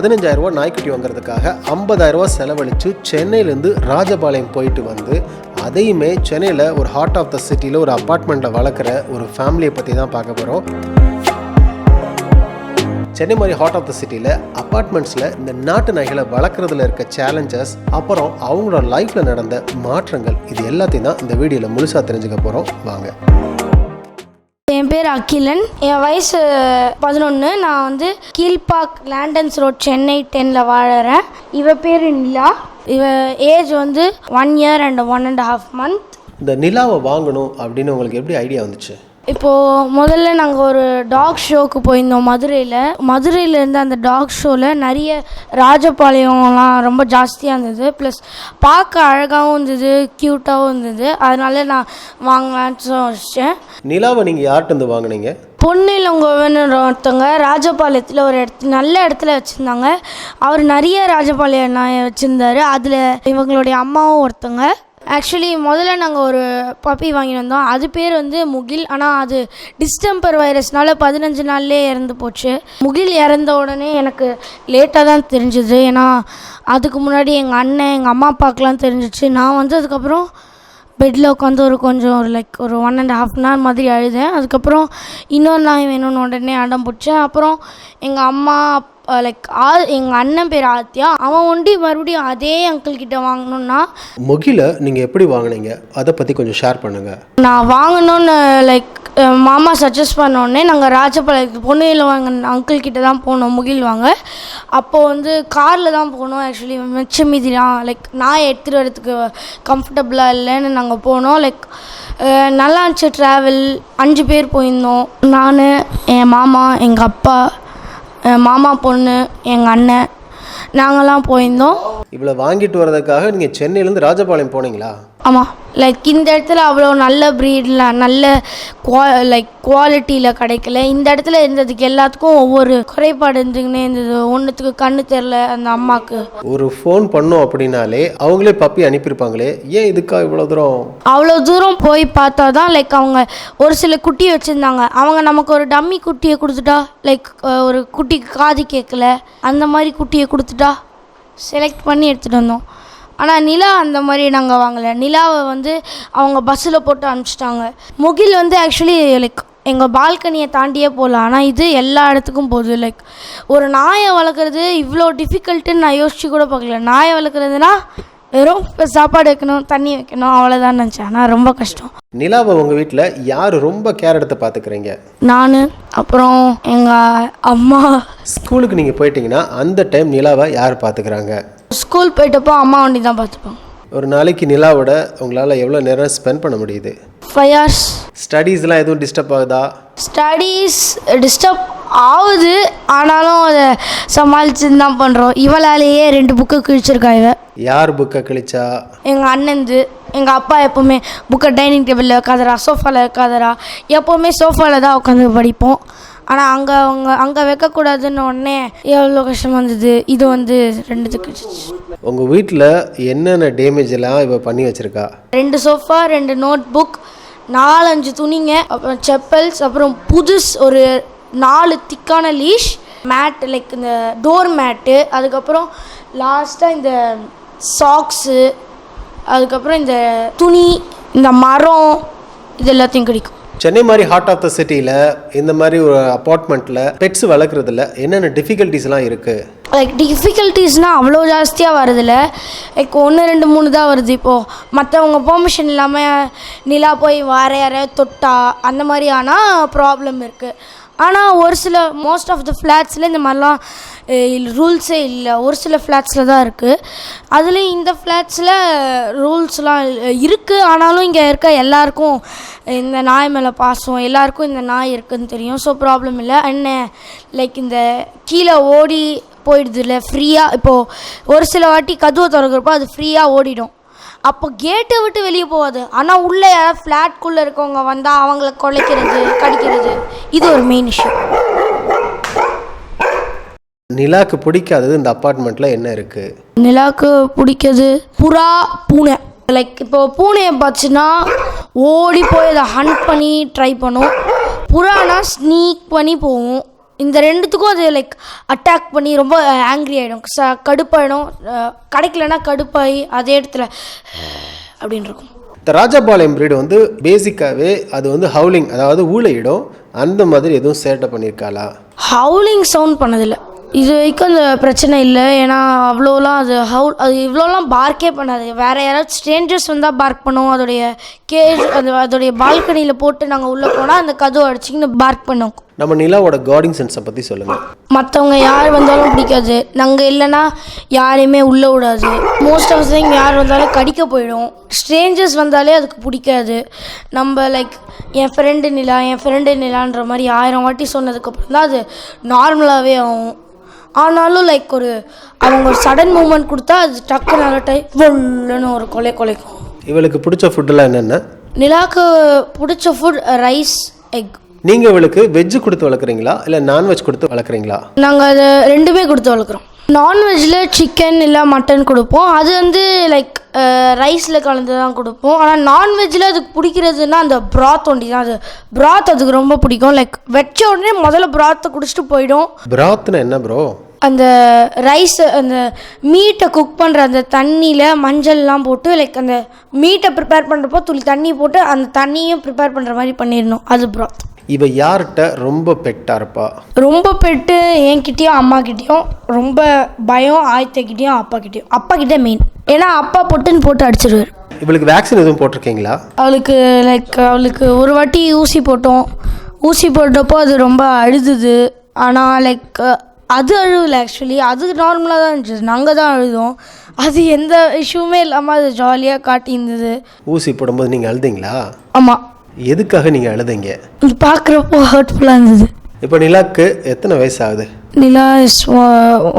பதினஞ்சாயிரம் ரூபா நாய்க்குட்டி வாங்குறதுக்காக ஐம்பதாயிரம் செலவழித்து சென்னையிலேருந்து ராஜபாளையம் போயிட்டு வந்து அதையுமே சென்னையில் ஒரு ஹார்ட் ஆஃப் த சிட்டியில் ஒரு அப்பார்ட்மெண்ட்டில் வளர்க்குற ஒரு ஃபேமிலியை பற்றி தான் பார்க்க போகிறோம் சென்னை மாதிரி ஹார்ட் ஆஃப் த சிட்டியில் அப்பார்ட்மெண்ட்ஸில் இந்த நாட்டு நாய்களை வளர்க்குறதுல இருக்க சேலஞ்சஸ் அப்புறம் அவங்களோட லைஃப்பில் நடந்த மாற்றங்கள் இது எல்லாத்தையும் தான் இந்த வீடியோவில் முழுசாக தெரிஞ்சுக்க போகிறோம் வாங்க. பேர் அகிலன். என் வயசு பதினொன்று நான் வந்து கீழ்பாக் லேண்டன்ஸ் ரோட் சென்னை டென்னில் வாழறேன். இவ பேர் நிலா. இவ ஏஜ் வந்து one year and one and half month இந்த நிலாவை வாங்கணும் அப்படின்னு உங்களுக்கு எப்படி ஐடியா வந்துச்சு? இப்போது முதல்ல நாங்கள் ஒரு டாக் ஷோக்கு போயிருந்தோம் மதுரையில். மதுரையில் இருந்த அந்த டாக் ஷோவில் நிறைய ராஜபாளையம்லாம் ரொம்ப ஜாஸ்தியாக இருந்தது. ப்ளஸ் பார்க்க அழகாகவும் இருந்தது க்யூட்டாகவும் இருந்தது. அதனால நான் வாங்கலான்னு வச்சேன் நிலாவை நீங்கள் யார்கிட்ட வாங்குனீங்க? பொன்னிலங்கோவன் ஒருத்தவங்க ராஜபாளையத்தில் ஒரு இடத்து நல்ல இடத்துல வச்சுருந்தாங்க. அவர் நிறைய ராஜபாளையம் நாயை வச்சுருந்தாரு. அதில் இவங்களுடைய அம்மாவும் ஒருத்தவங்க ஆக்சுவலி முதல்ல நாங்கள் ஒரு பப்பி வாங்கிட்டு வந்தோம். அது பேர் வந்து முகில். ஆனால் அது டிஸ்டம்பர் வைரஸ்னால பதினஞ்சு நாள்லேயே இறந்து போச்சு. முகில் இறந்த உடனே எனக்கு லேட்டாக தான் தெரிஞ்சுது. ஏன்னா அதுக்கு முன்னாடி எங்கள் அண்ணன் எங்கள் அம்மா அப்பாவுக்குலாம் தெரிஞ்சிச்சு. நான் வந்ததுக்கப்புறம் பெட்டில் உட்காந்து ஒரு கொஞ்சம் ஒரு லைக் ஒரு one and half an hour மாதிரி அழுதேன். அதுக்கப்புறம் இன்னொரு நாய் வேணும்னு உடனே அடம் பிடிச்சேன். அப்புறம் எங்கள் அம்மா லைக் ஆ எங்கள் அண்ணன் பேர் ஆத்தியா அவன் ஒண்டி மறுபடியும் அதே அங்கிள் கிட்ட வாங்கணுன்னா முகில நீங்கள் எப்படி வாங்குனீங்க? அதை பற்றி கொஞ்சம் ஷேர் பண்ணுங்கள் நான் வாங்கணும்னு லைக் மாமா சஜஸ்ட் பண்ணோடனே நாங்கள் ராஜபாளையத்துக்கு பொன்னையில் வாங்க அங்கிள் கிட்ட தான் போனோம் முகில் வாங்க அப்போது வந்து காரில் தான் போனோம் ஆக்சுவலி மிச்ச மீதிலாம் லைக் நான் எடுத்துகிட்டு வரதுக்கு கம்ஃபர்டபுளாக இல்லைன்னு நாங்கள் போனோம். லைக் நல்லா இருந்துச்சு ட்ராவல் அஞ்சு பேர் போயிருந்தோம். நான் என் மாமா எங்கள் அப்பா என் மாமா பொண்ணு எங்கள் அண்ணன் நாங்கள்லாம் போயிருந்தோம். இவ்வளோ வாங்கிட்டு வர்றதுக்காக நீங்கள் சென்னையிலேருந்து ராஜபாளையம் போனீங்களா? ஆமாம் லைக் இந்த இடத்துல அவ்வளோ நல்ல ப்ரீடில் நல்ல குவா லைக் குவாலிட்டியில் கிடைக்கல. இந்த இடத்துல இருந்ததுக்கு எல்லாத்துக்கும் ஒவ்வொரு குறைபாடு இருந்துக்கினே இருந்தது. ஒன்றுத்துக்கு கண்ணு தெரில அந்த அம்மாவுக்கு ஒரு ஃபோன் பண்ணோம் அப்படின்னாலே அவங்களே பப்பி அனுப்பியிருப்பாங்களே. ஏன் இதுக்கா இவ்வளோ தூரம்? அவ்வளோ தூரம் போய் பார்த்தா தான் லைக் அவங்க ஒரு சில குட்டி வச்சுருந்தாங்க. அவங்க நமக்கு ஒரு டம்மி குட்டியை கொடுத்துட்டா லைக் ஒரு குட்டிக்கு காது கேட்கல. அந்த மாதிரி குட்டியை கொடுத்துட்டா செலக்ட் பண்ணி எடுத்துகிட்டு வந்தோம். ஆனால் நிலா அந்த மாதிரி நாங்கள் வாங்கலை. நிலாவை வந்து அவங்க பஸ்ஸில் போட்டு அனுப்பிச்சிட்டாங்க. முகில் வந்து ஆக்சுவலி லைக் எங்கள் பால்கனியை தாண்டியே போகலாம் ஆனால் இது எல்லா இடத்துக்கும் போகுது. லைக் ஒரு நாயை வளர்க்குறது இவ்வளோ டிஃபிகல்ட்டுன்னு நான் யோசிச்சு கூட பார்க்கல. நாயை வளர்க்குறதுனா வெறும் இப்போ சாப்பாடு வைக்கணும் தண்ணி வைக்கணும் அவ்வளோதான் நினச்சேன். ஆனால் ரொம்ப கஷ்டம். நிலாவை உங்கள் வீட்டில் யார் ரொம்ப கேர் எடுத்து பார்த்துக்கிறீங்க நான் அப்புறம் எங்கள் அம்மா. ஸ்கூலுக்கு நீங்கள் போயிட்டீங்கன்னா அந்த டைம் நிலாவை யார் பார்த்துக்கிறாங்க ஸ்கூல் போயிட்டப்போ அம்மா வண்டி தான் பார்த்துப்போம் ஒரு நாளைக்கு நிலாவோட உங்களால் எவ்வளோ நேரம் ஸ்பெண்ட் பண்ண முடியுது? ஃபைவ் ஹவர்ஸ் ஸ்டடீஸ்லாம் எதுவும் டிஸ்டர்ப் ஆகுதா? ஸ்டடீஸ் டிஸ்டர்ப் ஆகுது ஆனாலும் அதை சமாளிச்சுன்னு தான் பண்ணுறோம் இவளாலேயே ரெண்டு புக்கு கிழிச்சிருக்கா இவ. யார் புக்கை கிழிச்சா? எங்கள் அண்ணன்து எங்கள் அப்பா எப்போவுமே புக்கை டைனிங் டேபிளில் வைக்காதரா சோஃபாவில் வைக்காதரா எப்போவுமே சோஃபாவில் தான் உட்காந்து படிப்போம். ஆனால் அங்கே அவங்க அங்கே வைக்கக்கூடாதுன்னு உடனே எவ்வளோ கஷ்டமாக இருந்தது இது வந்து ரெண்டுத்துக்கு உங்கள் வீட்டில் என்னென்ன டேமேஜ் எல்லாம் இவ பண்ணி வச்சுருக்கா? ரெண்டு சோஃபா ரெண்டு நோட் புக் நாலஞ்சு துணிங்க அப்புறம் செப்பல்ஸ் அப்புறம் புதுஸ் ஒரு நாலு திக்கான லீஷ் மேட் லைக் இந்த டோர் மேட்டு அதுக்கப்புறம் லாஸ்ட்டாக இந்த சாக்ஸு அதுக்கப்புறம் இந்த துணி இந்த மரம் இது எல்லாத்தையும் கிடைக்கும். சென்னை மாதிரி ஹார்ட் ஆஃப் த சிட்டியில் இந்த மாதிரி ஒரு அப்பார்ட்மெண்ட்டில் பெட்ஸ் வளர்க்குறதுல என்னென்ன டிஃபிகல்ட்டிஸ்லாம் இருக்குது லைக் டிஃபிகல்ட்டிஸ்னால் அவ்வளோ ஜாஸ்தியாக வருதில்ல லைக் ஒன்று ரெண்டு மூணு தான் வருது இப்போது மற்றவங்க பெர்மிஷன் இல்லாமல் நிலா போய் வார யாரையாவது தொட்டா அந்த மாதிரி ஆனால் ப்ராப்ளம் இருக்குது ஆனால் ஒரு சில மோஸ்ட் ஆஃப் த ஃப்ளாட்ஸில் இந்த மாதிரிலாம் ரூல்ஸே இல்லை. ஒரு சில ஃப்ளாட்ஸில் தான் இருக்குது அதுலேயும் இந்த ஃப்ளாட்ஸில் ரூல்ஸ்லாம் இருக்குது ஆனாலும் இங்கே இருக்க எல்லாருக்கும் இந்த நாய் மேலே பாசம் எல்லாருக்கும் இந்த நாய் இருக்குதுன்னு தெரியும். ஸோ ப்ராப்ளம் இல்லை. என்ன லைக் இந்த கீழே ஓடி போயிடுது இல்லை ஃப்ரீயாக இப்போது ஒரு சில வாட்டி கதவை திறக்கிறப்போ அது ஃப்ரீயாக ஓடிடும். அப்போ கேட்டை விட்டு வெளியே போகாது. ஆனால் உள்ளே யாராவது ஃப்ளாட்குள்ளே இருக்கவங்க வந்தால் அவங்கள குலைக்கிறது கடிக்கிறது இது ஒரு மெயின் இஷ்யூ நிலாக்கு பிடிக்காதது இந்த அப்பார்ட்மெண்ட்டில் என்ன இருக்குது நிலாவுக்கு பிடிக்கிறது புறா பூனை. லைக் இப்போ பூனையை பார்த்துன்னா ஓடி போய் அதை ஹண்ட் பண்ணி ட்ரை பண்ணும். புறானா ஸ்னீக் பண்ணி போகும். இந்த ரெண்டுத்துக்கும் அது லைக் அட்டாக் பண்ணி ரொம்ப ஆங்க்ரி ஆகிடும் ச கடுப்பாயிடும். அஹ் கிடைக்கலனா கடுப்பாகி அதே இடத்துல அப்படின்னு இருக்கும். இந்த ராஜபாளையம் breed வந்து பேசிக்காகவே அது வந்து ஹவுலிங் அதாவது ஊழையிடும். அந்த மாதிரி எதுவும் சேட்டை பண்ணியிருக்காளா ஹவுலிங் சவுண்ட் பண்ணதில்லை. இது வரைக்கும் அந்த பிரச்சனை இல்லை. ஏன்னா அவ்வளோலாம் அது ஹவுல் அது இவ்வளோலாம் பார்க்கே பண்ணாது. வேறு யாராவது ஸ்ட்ரேஞ்சர்ஸ் வந்தால் பார்க் பண்ணுவோம். அதோடைய கேஜ் அந்த அதோடைய பால்கனியில் போட்டு நாங்கள் உள்ளே போனால் அந்த கதவு அடிச்சிங்கன்னு பார்க் பண்ணுவோம். நம்ம நிலாவோட கார்டிங் சென்ஸை பற்றி சொல்லுங்கள் மற்றவங்க யார் வந்தாலும் பிடிக்காது. நாங்கள் இல்லைன்னா யாரையுமே உள்ளே விடாது. மோஸ்ட் ஆஃப் திங் யார் வந்தாலும் கடிக்க போயிடும். ஸ்ட்ரேஞ்சர்ஸ் வந்தாலே அதுக்கு பிடிக்காது. நம்ம லைக் என் ஃப்ரெண்டு நிலா என் ஃப்ரெண்டு நிலான்ற மாதிரி ஆயிரம் வாட்டி சொன்னதுக்கப்புறம் தான் அது நார்மலாகவே ஆகும். ஆனாலும் லைக் ஒரு அவங்க ஒரு சடன் மூமெண்ட் கொடுத்தா அது டக்கு நல்ல டைம் ஒல்லுன்னு ஒரு கொலை கொலைக்கும். இவளுக்கு பிடிச்ச ஃபுட்டெல்லாம் என்னென்ன? நிலாக்கு பிடிச்ச ஃபுட் ரைஸ் எக் நீங்கள் இவளுக்கு வெஜ்ஜு கொடுத்து வளர்க்குறீங்களா? இல்லை நான்வெஜ் கொடுத்து வளர்க்குறீங்களா? நாங்கள் அது ரெண்டுமே கொடுத்து வளர்க்குறோம். நான்வெஜ்ஜில் சிக்கன் இல்லை மட்டன் கொடுப்போம். அது வந்து லைக் ரைஸில் கலந்து தான் கொடுப்போம். ஆனால் நான்வெஜ்ஜில் அதுக்கு பிடிக்கிறதுனா அந்த ப்ராத் ஒண்டி தான். அது ப்ராத் அதுக்கு ரொம்ப பிடிக்கும். லைக் வச்ச உடனே முதல்ல ப்ராத்தை குடிச்சிட்டு போயிடும். பிராத்னா என்ன ப்ரோ அந்த ரைஸ் அந்த மீட்டை குக் பண்ணுற அந்த தண்ணியில் மஞ்சள்லாம் போட்டு லைக் அந்த மீட்டை ப்ரிப்பேர் பண்ணுறப்போ துளி தண்ணி போட்டு அந்த தண்ணியும் ப்ரிப்பேர் பண்ணுற மாதிரி பண்ணிடணும். அது ப்ராத் இவ யார்கிட்ட ரொம்ப பெட்டாக இருப்பா? ரொம்ப பெட்டு என்கிட்டயும் அம்மா கிட்டேயும் ரொம்ப பயம் ஆயத்தக்கிட்டேயும் அப்பா கிட்டேயும் அப்பா கிட்ட மெயின் ஏன்னா அப்பா பொட்டுன்னு போட்டு அடிச்சிருவார். இவளுக்கு வேக்சின் எதுவும் போட்டிருக்கீங்களா? அவளுக்கு லைக் அவளுக்கு ஒரு வாட்டி ஊசி போட்டோம். ஊசி போட்டப்போ அது ரொம்ப அழுதுது. ஆனால் லைக் அது அழுவல ஆக்சுவலி அது நார்மலாக தான் இருந்துச்சு. நாங்கள் தான் அழுதோம். அது எந்த இஷ்யூமே இல்லாமல் அது ஜாலியாக காட்டியிருந்தது. ஊசி போடும்போது நீங்கள் அழுதீங்களா? ஆமாம் எதுக்காக நீங்கள் அழுதீங்க? இது பார்க்குறப்போ ஹர்ட்ஃபுல்லாக இருந்தது. இப்போ நிலாக்கு எத்தனை வயசு ஆகுது Nila is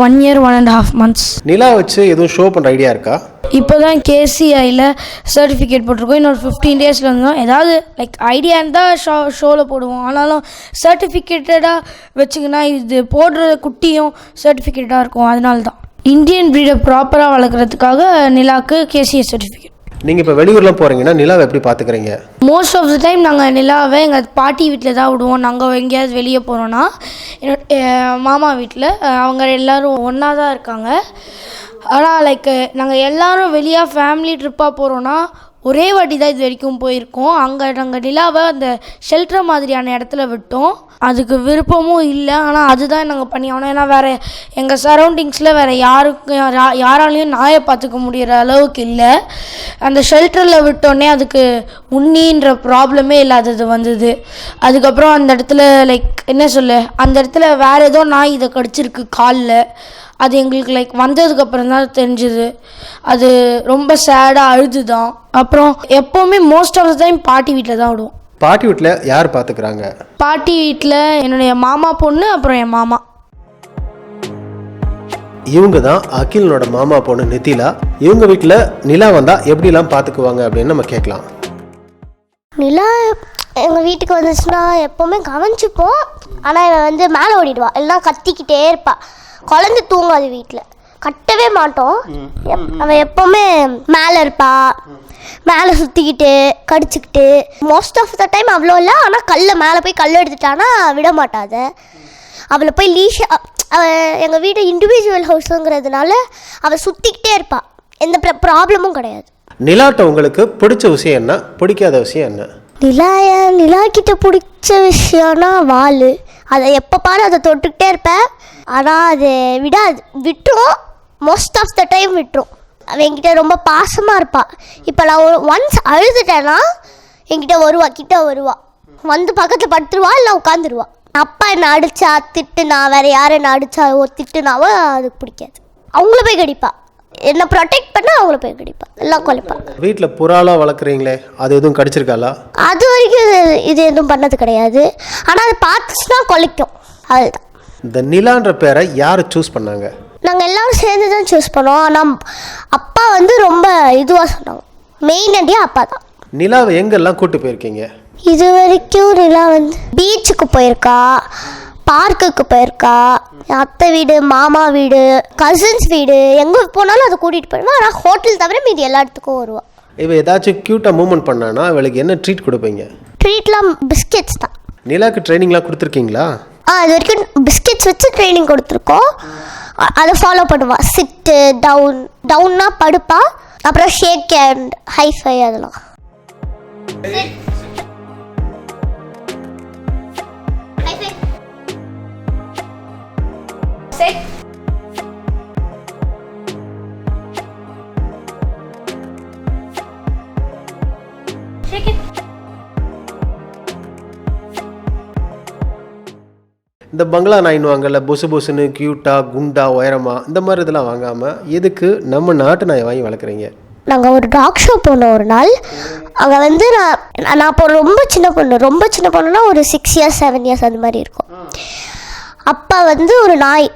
one year one and half months Nila வச்சு எதுவும் ஷோ பண்ணுற ஐடியா இருக்கா? இப்போ தான் கேசிஐயில் சர்டிஃபிகேட் போட்டிருக்கோம். இன்னொரு ஃபிஃப்டீன் டேஸில் இருந்தோம் ஏதாவது லைக் ஐடியா இருந்தால் ஷோ ஷோவில் போடுவோம். ஆனாலும் சர்டிஃபிகேட்டடாக வச்சுக்கினா இது போடுற குட்டியும் சர்டிஃபிகேட்டாக இருக்கும். அதனால தான் இந்தியன் ப்ரீடை ப்ராப்பராக வளர்க்குறதுக்காக நிலாக்கு கேசிஐ சர்டிஃபிகேட் நீங்கள் இப்போ வெளியூர்லாம் போகிறீங்கன்னா நிலாவை எப்படி பார்த்துக்கிறீங்க மோஸ்ட் ஆஃப் த டைம் நாங்கள் நிலாவை எங்கள் பாட்டி வீட்டில் தான் விடுவோம். நாங்கள் எங்கேயாவது வெளியே போகிறோன்னா என்னோட மாமா வீட்டில் அவங்க எல்லோரும் ஒன்றா தான் இருக்காங்க. ஆனால் லைக் நாங்கள் எல்லாரும் வெளியே ஃபேமிலி ட்ரிப்பாக போகிறோன்னா ஒரே வாட்டி தான் இது வரைக்கும் போயிருக்கோம். அங்கே நாங்கள் நிலாவை அந்த ஷெல்டர் மாதிரியான இடத்துல விட்டோம். அதுக்கு விருப்பமும் இல்லை. ஆனால் அதுதான் நாங்கள் பண்ணி ஆகணும். ஏன்னா வேறு எங்கள் சரௌண்டிங்ஸில் வேறு யாருக்கும் யாராலையும் நாயை பார்த்துக்க முடிகிற அளவுக்கு இல்லை. அந்த ஷெல்டரில் விட்டோடனே அதுக்கு உண்ணின்ற ப்ராப்ளமே இல்லாதது வந்தது. அதுக்கப்புறம் அந்த இடத்துல லைக் என்ன சொல்லு? அந்த இடத்துல வேறு ஏதோ நாய் இதை கடிச்சிருக்கு காலில். அது எங்களுக்கு லைக் வந்ததுக்கப்புறம் தான் தெரிஞ்சுது. அது ரொம்ப சேடாக அழுதுதான். அப்புறம் எப்போவுமே மோஸ்ட் ஆஃப் த டைம் பாட்டி வீட்டில் தான் விடுவோம். பாட்டி வீட்டில் யார் பார்த்துக்கிறாங்க பாட்டி வீட்டில் என்னுடைய மாமா பொண்ணு அப்புறம் என் மாமா. இவங்க தான் அகிலனோட மாமா பொண்ணு நித்திலா. இவங்க வீட்டில் நிலா வந்தால் எப்படிலாம் பார்த்துக்குவாங்க அப்படின்னு நம்ம கேட்கலாம். நிலா எங்கள் வீட்டுக்கு வந்துச்சுன்னா எப்போவுமே கவனிச்சுப்போம். ஆனால் இவன் வந்து மேலே ஓடிடுவா. இல்லைன்னா கத்திக்கிட்டே இருப்பா. குழந்தை தூங்காது வீட்டில் கட்டவே மாட்டோம். அவன் எப்போவுமே மேலே இருப்பா. மேலே சுற்றிக்கிட்டு கடிச்சிக்கிட்டு. மோஸ்ட் ஆஃப் த டைம் அவ்வளோ இல்லை ஆனால் கல்லை மேலே போய் கல் எடுத்துட்டானா விட மாட்டாத. அவளை போய் லீஷா அவள் எங்கள் வீடு இண்டிவிஜுவல் ஹவுஸுங்கிறதுனால அவள் சுற்றிக்கிட்டே இருப்பாள் எந்த ப்ராப்ளமும் கிடையாது. நிலாட்ட உங்களுக்கு பிடிச்ச விஷயம் என்ன? பிடிக்காத விஷயம் என்ன? நிலாய நிலா கிட்ட பிடிச்ச விஷயம்னா வால். அதை எப்போ பாரு அதை தொட்டுக்கிட்டே இருப்பேன். ஆனால் அது விடாது. விட்டுரும். மோஸ்ட் ஆஃப் த டைம் விட்டுரும். அவன் என்கிட்ட ரொம்ப பாசமாக இருப்பாள் இப்போ நான் ஒன்ஸ் அழுதுட்டேன்னா என்கிட்ட வருவா கிட்ட வருவா. வந்து பக்கத்தில் படுத்துருவா இல்லை உட்காந்துருவா அப்பா என்னை அடிச்சா திட்டுனா வேற யார் என்னை ஓ திட்டுனாவோ அதுக்கு பிடிக்காது. அவங்கள போய் கடிப்பா. என்னை ப்ரொடெக்ட் பண்ண அவங்கள போய் கடிப்பா. எல்லாம் கொலைப்பா. வீட்டில் புறாலாம் வளர்க்குறீங்களே அது எதுவும் கடிச்சிருக்காளா? அது வரைக்கும் இது இது எதுவும் பண்ணது கிடையாது. ஆனால் அது பார்த்துச்சுன்னா கொலைக்கும். அதுதான் இந்த நிலான்ற பேரை யார் சூஸ் பண்ணாங்க? நாங்கள் எல்லாரும் சேர்ந்து தான் சூஸ் பண்ணோம். ஆனால் அப்பா வந்து ரொம்ப இதுவாக சொன்னாங்க. மெயின் அடியாக அப்பா தான். நிலாவை எங்கெல்லாம் கூட்டு போயிருக்கீங்க? இது வரைக்கும் நிலா வந்து பீச்சுக்கு போயிருக்கா பார்க்குக்கு போயிருக்கா அத்தை வீடு மாமா வீடு கசின்ஸ் வீடு எங்கே போனாலும் அதை கூட்டிகிட்டு போயிடுவா ஆனால் ஹோட்டல் தவிர மீதி எல்லா இடத்துக்கும் வருவா. இவ ஏதாச்சும் க்யூட்டாக மூவ்மெண்ட் பண்ணானா அவளுக்கு என்ன ட்ரீட் கொடுப்பீங்க? ட்ரீட்லாம் பிஸ்கெட்ஸ் தான். நிலாக்கு ட்ரைனிங்லாம் கொடுத்துருக்கீங்களா? ஆ இது வரைக்கும் பிஸ்கெட் மினிட்ஸ் வச்சு ட்ரைனிங் கொடுத்துருக்கோம். அதை ஃபாலோ பண்ணுவா. சிட்டு டவுன் டவுன்னா படுப்பா அப்புறம் ஷேக் அண்ட் ஹைஃபை அதெல்லாம். இந்த பங்களா நாயின்வாங்கல்ல பொசு பொசுன்னு க்யூட்டா குண்டா உயரமா இந்த மாதிரி இதெல்லாம் வாங்காமல் எதுக்கு நம்ம நாட்டு நாயை வாங்கி வளர்க்குறீங்க? நாங்கள் ஒரு டாக் ஷோ போனோம் ஒரு நாள். அங்கே வந்து நான் நான் அப்போ ரொம்ப சின்ன பொண்ணு ரொம்ப சின்ன பொண்ணுனா ஒரு சிக்ஸ் இயர்ஸ் செவன் இயர்ஸ் அந்த மாதிரி இருக்கும். அப்போ வந்து ஒரு நாய்.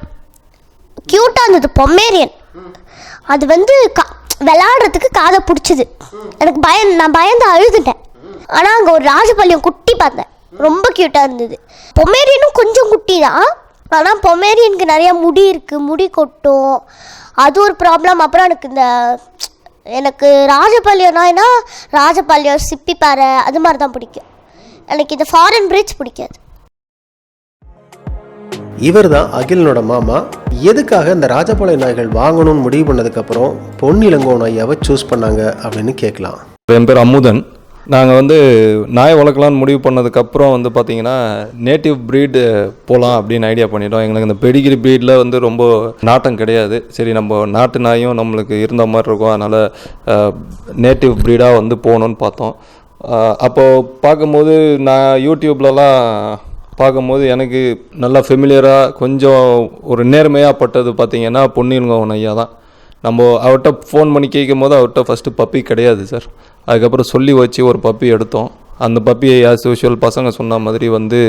க்யூட்டாக இருந்தது பொம்மேரியன். அது வந்து கா விளாடுறதுக்கு காதை பிடிச்சிது. எனக்கு பயம் நான் பயந்து அழுதுட்டேன். ஆனால் அங்கே ஒரு ராஜபாளையம் குட்டி பார்த்தேன். ரொம்ப க்யூட்டாக இருந்தது. பொம்மேரியனும் கொஞ்சம் குட்டி தான் ஆனால் பொம்மேரியனுக்கு நிறையா முடி இருக்குது முடி கொட்டும். அது ஒரு ப்ராப்ளம் அப்புறம் எனக்கு இந்த எனக்கு ராஜபாளையம் நாய்னா ராஜபாளையம் சிப்பிப்பாறை அது மாதிரி தான் பிடிக்கும். எனக்கு இந்த ஃபாரின் பிரிட்ஜ் பிடிக்காது. இவர் தான் அகிலனோட மாமா. எதுக்காக இந்த ராஜபாளைய நாய்கள் வாங்கணும்னு முடிவு பண்ணதுக்கப்புறம் பொன்னிலங்கோ நாயாவை சூஸ் பண்ணாங்க அப்படின்னு கேட்கலாம். என் பேர் அமுதன். நாங்கள் வந்து நாய் வளர்க்கலான்னு முடிவு பண்ணதுக்கப்புறம் வந்து பார்த்தீங்கன்னா நேட்டிவ் ப்ரீடு போகலாம் அப்படின்னு ஐடியா பண்ணிட்டோம். எங்களுக்கு இந்த பெடிகிரி ப்ரீடில் வந்து ரொம்ப நாட்டம் கிடையாது. சரி நம்ம நாட்டு நாயும் நம்மளுக்கு இருந்த மாதிரி இருக்கும். அதனால் நேட்டிவ் ப்ரீடாக வந்து போகணுன்னு பார்த்தோம். அப்போது பார்க்கும்போது நான் யூடியூப்லலாம் பார்க்கும்போது எனக்கு நல்லா ஃபெமிலியராக கொஞ்சம் ஒரு நேர்மையாக பட்டது பார்த்தீங்கன்னா பொன்னியல்கோவன் ஐயா தான். நம்ம அவர்கிட்ட ஃபோன் பண்ணி கேட்கும் போது அவர்கிட்ட ஃபஸ்ட்டு பப்பி கிடையாது சார் அதுக்கப்புறம் சொல்லி வச்சு ஒரு பப்பி எடுத்தோம். அந்த பப்பியை ஆஸ் யூஷுவல் பசங்க சொன்ன மாதிரி வந்து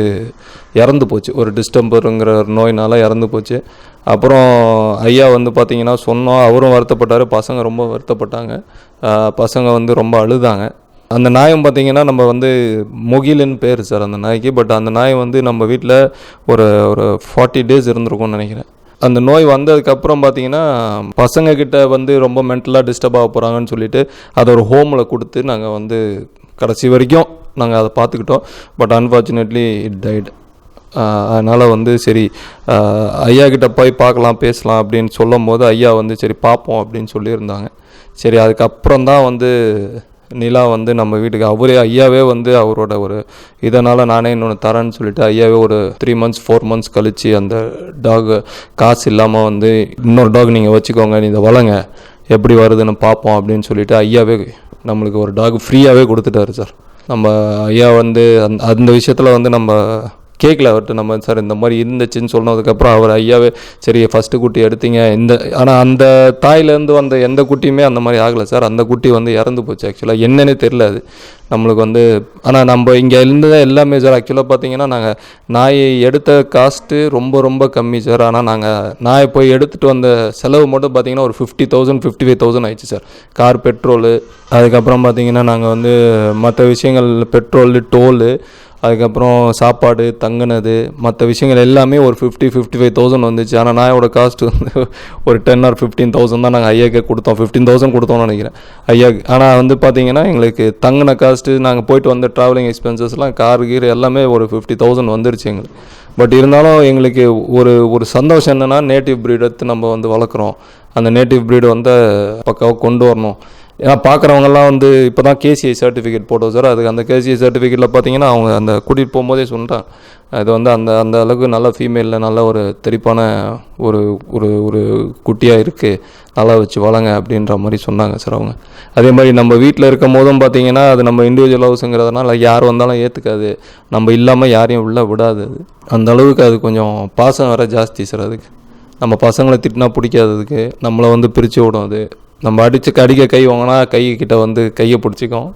இறந்து போச்சு. ஒரு டிஸ்டம்பருங்கிற நோயினால் இறந்து போச்சு. அப்புறம் ஐயா வந்து பார்த்தீங்கன்னா சொன்னோம். அவரும் வருத்தப்பட்டார். பசங்க ரொம்ப வருத்தப்பட்டாங்க. பசங்க வந்து ரொம்ப அழுதாங்க. அந்த நாயம் பார்த்தீங்கன்னா நம்ம வந்து முகிலுன்னு பேர் சார் அந்த நாய்க்கு. பட் அந்த நாய் வந்து நம்ம வீட்டில் ஒரு ஒரு ஃபார்ட்டி டேஸ் இருந்திருக்கும்னு நினைக்கிறேன். அந்த நோய் வந்ததுக்கப்புறம் பார்த்தீங்கன்னா பசங்கக்கிட்ட வந்து ரொம்ப மென்டலாக டிஸ்டர்ப் ஆக போகிறாங்கன்னு சொல்லிட்டு அதை ஒரு ஹோமில் கொடுத்து நாங்கள் வந்து கடைசி வரைக்கும் நாங்கள் அதை பார்த்துக்கிட்டோம். பட் அன்ஃபார்ச்சுனேட்லி இட் டைட் அதனால் வந்து சரி ஐயா கிட்ட போய் பார்க்கலாம் பேசலாம் அப்படின்னு சொல்லும் போது ஐயா வந்து சரி பார்ப்போம் அப்படின்னு சொல்லியிருந்தாங்க. சரி அதுக்கப்புறம் தான் வந்து நிலா வந்து நம்ம வீட்டுக்கு அவரே ஐயாவே வந்து அவரோட ஒரு இதனால் நானே இன்னொன்று தரேன்னு சொல்லிட்டு ஐயாவே ஒரு த்ரீ மந்த்ஸ் ஃபோர் மந்த்ஸ் கழித்து அந்த டாக் காசு இல்லாமல் வந்து இன்னொரு டாக் நீங்கள் வச்சுக்கோங்க நீங்கள் இதை வளங்க எப்படி வருதுன்னு பார்ப்போம் அப்படின்னு சொல்லிட்டு ஐயாவே நம்மளுக்கு ஒரு டாக் ஃப்ரீயாகவே கொடுத்துட்டாரு சார். நம்ம ஐயா வந்து அந்த அந்த விஷயத்தில் வந்து நம்ம கேட்கல அவர்கிட்ட நம்ம சார் இந்த மாதிரி இருந்துச்சுன்னு சொன்னதுக்கப்புறம் அவர் ஐயாவே சரி ஃபஸ்ட்டு குட்டி எடுத்தீங்க. இந்த ஆனால் அந்த தாயிலேருந்து வந்த எந்த குட்டியுமே அந்த மாதிரி ஆகலை சார் அந்த குட்டி வந்து இறந்து போச்சு ஆக்சுவலாக என்னன்னே தெரில அது. நம்மளுக்கு வந்து ஆனால் நம்ம இங்கே இருந்தது எல்லாமே சார் ஆக்சுவலாக பார்த்தீங்கன்னா நாங்கள் நாயை எடுத்த காஸ்ட்டு ரொம்ப ரொம்ப கம்மி சார். ஆனால் நாங்கள் நாயை போய் எடுத்துகிட்டு வந்த செலவு மட்டும் பார்த்தீங்கன்னா ஒரு fifty thousand fifty five thousand ஆயிடுச்சு சார். கார் பெட்ரோலு அதுக்கப்புறம் பார்த்தீங்கன்னா நாங்கள் வந்து மற்ற விஷயங்கள் பெட்ரோலு டோலு அதுக்கப்புறம் சாப்பாடு தங்குனது மற்ற விஷயங்கள் எல்லாமே ஒரு ஃபிஃப்டி ஃபிஃப்டி ஃபைவ் தௌசண்ட் வந்துச்சு. ஆனால் நாயோட காஸ்ட் வந்து ஒரு டென் ஆர் ஃபிஃப்டீன் தௌசண்ட் தான் நாங்கள் ஐயாக்கே கொடுத்தோம். ஃபிஃப்டீன் தௌசண்ட் கொடுத்தோம்னு நினைக்கிறேன். ஐயாக்கு ஆனால் வந்து பார்த்தீங்கன்னா எங்களுக்கு தங்கின காஸ்ட்டு நாங்கள் போயிட்டு வந்த ட்ராவலிங் எக்ஸ்பென்சஸ்லாம் கார் கீர் எல்லாமே ஒரு ஃபிஃப்டி தௌசண்ட் வந்துருச்சு எங்களுக்கு. பட் இருந்தாலும் எங்களுக்கு ஒரு ஒரு சந்தோஷம் என்னென்னா நேட்டிவ் ப்ரீட் எடுத்து நம்ம வந்து வளர்க்குறோம். அந்த நேட்டிவ் ப்ரீடு வந்து பக்காவாக கொண்டு வரணும். ஏன்னா பார்க்குறவங்கலாம் வந்து இப்போ தான் கேசிஐ சர்டிஃபிகேட் போட்டோம் சார் அதுக்கு அந்த கேசிஐ சர்டிஃபிகேட்டில் பார்த்தீங்கன்னா அவங்க அந்த கூட்டிகிட்டு போகும்போதே சொல்லிட்டான் இது வந்து அந்த அந்த அளவுக்கு நல்ல ஃபீமேலில் நல்ல ஒரு தெளிப்பான ஒரு ஒரு ஒரு குட்டியாக இருக்குது நல்லா வச்சு வளங்க அப்படின்ற மாதிரி சொன்னாங்க சார் அவங்க. அதே மாதிரி நம்ம வீட்டில் இருக்கும் போதும் பார்த்தீங்கன்னா அது நம்ம இண்டிவிஜுவல் ஹவுஸுங்கிறதுனால யார் வந்தாலும் ஏற்றுக்காது நம்ம இல்லாமல் யாரையும் உள்ளே விடாது அது. அந்த அளவுக்கு அது கொஞ்சம் பாசம் வேறு ஜாஸ்தி சார் அதுக்கு. நம்ம பசங்களை திட்டினா பிடிக்காததுக்கு. நம்மளை வந்து பிரித்து விடும் அது. நம்ம அடித்து கடிக்க கை வாங்கினா கை கிட்ட வந்து கையை பிடிச்சிக்கும்.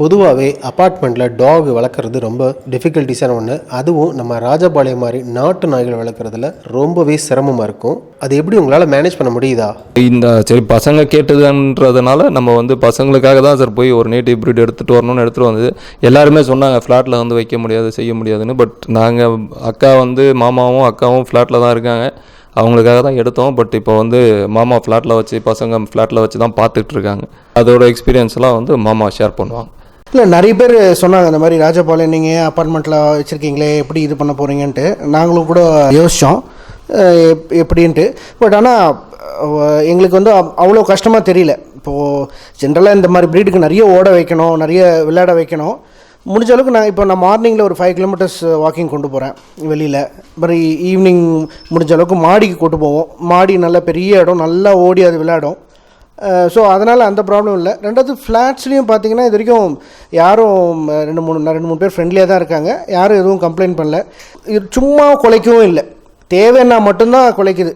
பொதுவாகவே அப்பார்ட்மெண்ட்டில் டாக் வளர்க்குறது ரொம்ப டிஃபிகல்ட்டிஸான ஒன்று அதுவும் நம்ம ராஜபாளையம் மாதிரி நாட்டு நாய்கள் வளர்க்குறதுல ரொம்பவே சிரமமாக இருக்கும். அது எப்படி உங்களால் மேனேஜ் பண்ண முடியுதா? இந்த சரி பசங்க கேட்டதுன்றதுனால நம்ம வந்து பசங்களுக்காக தான் சார் போய் ஒரு நேட்டிவ் பிரீட் எடுத்துகிட்டு வரணும்னு எடுத்துகிட்டு வந்தது. எல்லாருமே சொன்னாங்க ஃப்ளாட்டில் வந்து வைக்க முடியாது செய்ய முடியாதுன்னு. பட் நாங்கள் அக்கா வந்து மாமாவும் அக்காவும் ஃப்ளாட்டில் தான் இருக்காங்க. அவங்களுக்காக தான் எடுத்தோம். பட் இப்போ வந்து மாமா ஃப்ளாட்டில் வச்சு பசங்க ஃப்ளாட்டில் வச்சு தான் பார்த்துட்ருக்காங்க அதோட எக்ஸ்பீரியன்ஸ்லாம் வந்து மாமா ஷேர் பண்ணுவாங்க. இல்லை நிறைய பேர் சொன்னாங்க இந்த மாதிரி ராஜபாளையம் நீங்கள் அப்பார்ட்மெண்ட்டில் வச்சுருக்கீங்களே எப்படி இது பண்ண போகிறீங்கன்ட்டு நாங்களும் கூட யோசித்தோம் எப்படின்ட்டு. பட் ஆனால் எங்களுக்கு வந்து அவ்வளோ கஷ்டமாக தெரியல. இப்போது ஜென்ரலாக இந்த மாதிரி ப்ரீடுக்கு நிறைய ஓட வைக்கணும் நிறைய விளையாட வைக்கணும். முடிஞ்ச அளவுக்கு நான் இப்போ நான் மார்னிங்கில் ஒரு ஃபைவ் கிலோமீட்டர்ஸ் வாக்கிங் கொண்டு போகிறேன் வெளியில். அப்புறம் ஈவினிங் e-, முடிஞ்ச அளவுக்கு மாடிக்கு கொண்டு போவோம். மாடி நல்ல பெரிய இடம் நல்லா ஓடி அது விளையாடும். ஸோ அதனால் அந்த ப்ராப்ளம் இல்லை. ரெண்டாவது ஃப்ளாட்ஸ்லேயும் பார்த்தீங்கன்னா இது வரைக்கும் யாரும் ரெண்டு மூணு ரெண்டு மூணு பேர் ஃப்ரெண்ட்லியாக தான் இருக்காங்க. யாரும் எதுவும் கம்ப்ளைண்ட் பண்ணல. இது சும்மா குலைக்கவும் இல்லை. தேவைன்னா மட்டும்தான் குலைக்குது.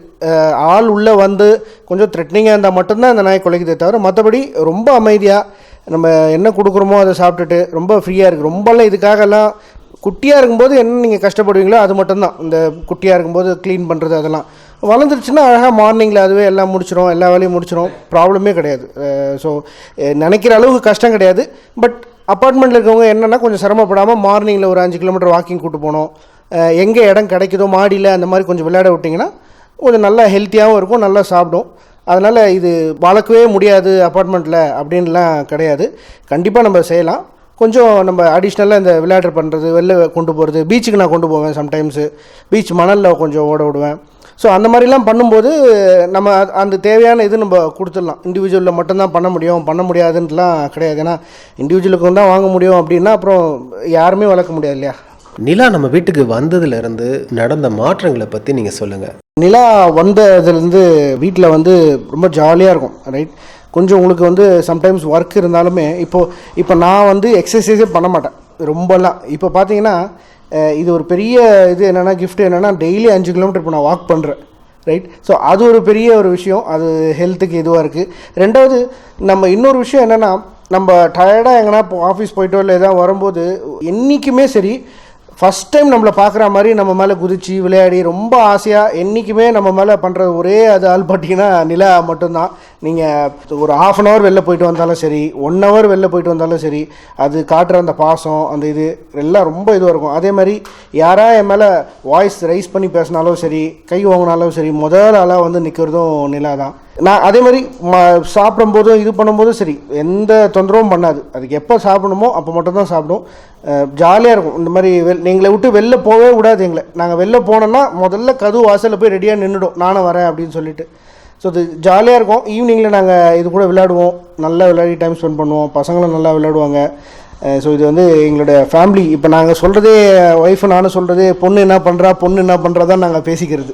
ஆள் உள்ளே வந்து கொஞ்சம் த்ரெட்னிங்காக இருந்தால் மட்டும்தான் இந்த நாய் குலைக்குதே தவிர மற்றபடி ரொம்ப அமைதியாக நம்ம என்ன கொடுக்குறோமோ அதை சாப்பிட்டுட்டு ரொம்ப ஃப்ரீயாக இருக்குது ரொம்பலாம் இதுக்காகலாம் குட்டியாக இருக்கும்போது என்ன நீங்கள் கஷ்டப்படுவீங்களோ அது மட்டும்தான். இந்த குட்டியாக இருக்கும்போது க்ளீன் பண்ணுறது அதெல்லாம். வளர்ந்துருச்சுன்னா அழகாக மார்னிங்கில் அதுவே எல்லாம் முடிச்சிடும் எல்லா வேலையும் முடிச்சிடும் ப்ராப்ளமே கிடையாது. ஸோ நினைக்கிற அளவுக்கு கஷ்டம் கிடையாது. பட் அப்பார்ட்மெண்ட்டில் இருக்கவங்க என்னென்னா கொஞ்சம் சிரமப்படாமல் மார்னிங்கில் ஒரு அஞ்சு கிலோமீட்டர் வாக்கிங் கூட்டு போகணும். எங்கே இடம் கிடைக்குதோ மாடியில் அந்த மாதிரி கொஞ்சம் விளையாட விட்டிங்கன்னா கொஞ்சம் நல்லா ஹெல்த்தியாகவும் இருக்கும் நல்லா சாப்பிடும். அதனால் இது வளர்க்கவே முடியாது அப்பார்ட்மெண்ட்டில் அப்படின்லாம் கிடையாது. கண்டிப்பாக நம்ம செய்யலாம். கொஞ்சம் நம்ம அடிஷ்னலாக இந்த விளையாட்டு பண்ணுறது வெளில கொண்டு போகிறது பீச்சுக்கு நான் கொண்டு போவேன் சம்டைம்ஸு பீச் மணலில் கொஞ்சம் ஓட விடுவேன். ஸோ அந்த மாதிரிலாம் பண்ணும்போது நம்ம அந்த தேவையான இது நம்ம கொடுத்துடலாம். இண்டிவிஜுவலில் மட்டும்தான் பண்ண முடியும் பண்ண முடியாதுன்ட்டுலாம் கிடையாது. ஏன்னா இண்டிவிஜுவலுக்கு தான் வாங்க முடியும் அப்படின்னா அப்புறம் யாருமே வளர்க்க முடியாது இல்லையா? நிலா நம்ம வீட்டுக்கு வந்ததுலேருந்து நடந்த மாற்றங்களை பற்றி நீங்கள் சொல்லுங்கள் நிலா வந்ததுலேருந்து வீட்டில் வந்து ரொம்ப ஜாலியாக இருக்கும் ரைட் கொஞ்சம் உங்களுக்கு வந்து சம்டைம்ஸ் ஒர்க் இருந்தாலுமே இப்போது இப்போ நான் வந்து எக்ஸசைஸே பண்ண மாட்டேன். ரொம்பலாம். இப்போ பார்த்தீங்கன்னா இது ஒரு பெரிய இது என்னென்னா கிஃப்ட் என்னென்னா டெய்லி அஞ்சு கிலோமீட்டர் இப்போ நான் வாக் பண்ணுறேன் ரைட் ஸோ அது ஒரு பெரிய ஒரு விஷயம். அது ஹெல்த்துக்கு இதுவாக இருக்குது ரெண்டாவது நம்ம இன்னொரு விஷயம் என்னென்னா நம்ம டயர்டாக எங்கன்னா இப்போ ஆஃபீஸ் போயிட்டோ இல்லை எதாவது வரும்போது என்றைக்குமே சரி ஃபஸ்ட் டைம் நம்மளை பார்க்குற மாதிரி நம்ம மேலே குதிச்சு விளையாடி ரொம்ப ஆசையாக என்றைக்குமே நம்ம மேலே பண்ணுற ஒரே அது ஆள் பார்த்தீங்கன்னா நிலா மட்டும்தான். நீங்கள் ஒரு ஆஃப் அன் ஹவர் வெளில போயிட்டு வந்தாலும் சரி ஒன் ஹவர் வெளில போயிட்டு வந்தாலும் சரி அது காட்டுற அந்த பாசம் அந்த இது எல்லாம் ரொம்ப இதுவாக இருக்கும். அதே மாதிரி யாரா என் மேலே வாய்ஸ் ரைஸ் பண்ணி பேசினாலும் சரி கை வாங்கினாலும் சரி முதல் ஆளாக வந்து நிற்கிறதும் நிலா தான் நான் அதே மாதிரி ம சாப்பிடும்போதும் இது பண்ணும்போதும் சரி எந்த தொந்தரவும் பண்ணாது. அதுக்கு எப்போ சாப்பிடணுமோ அப்போ மட்டும்தான் சாப்பிடும். ஜாலியாக இருக்கும். இந்த மாதிரி வெள் எங்களை விட்டு வெளில போகவே விடாது எங்களை. நாங்கள் வெளில போனோம்னா முதல்ல கதவு வாசலில் போய் ரெடியாக நின்றுடும் நானும் வரேன் அப்படின்னு சொல்லிட்டு. ஸோ இது ஜாலியாக இருக்கும். ஈவினிங்கில் நாங்கள் இது கூட விளையாடுவோம். நல்லா விளையாடி டைம் ஸ்பெண்ட் பண்ணுவோம். பசங்களும் நல்லா விளையாடுவாங்க. ஸோ இது வந்து எங்களோட ஃபேமிலி இப்போ நாங்கள் சொல்கிறதே ஒய்ஃபு நானும் சொல்கிறதே பொண்ணு என்ன பண்ணுறா பொண்ணு என்ன பண்ணுறா தான் நாங்கள் பேசிக்கிறது.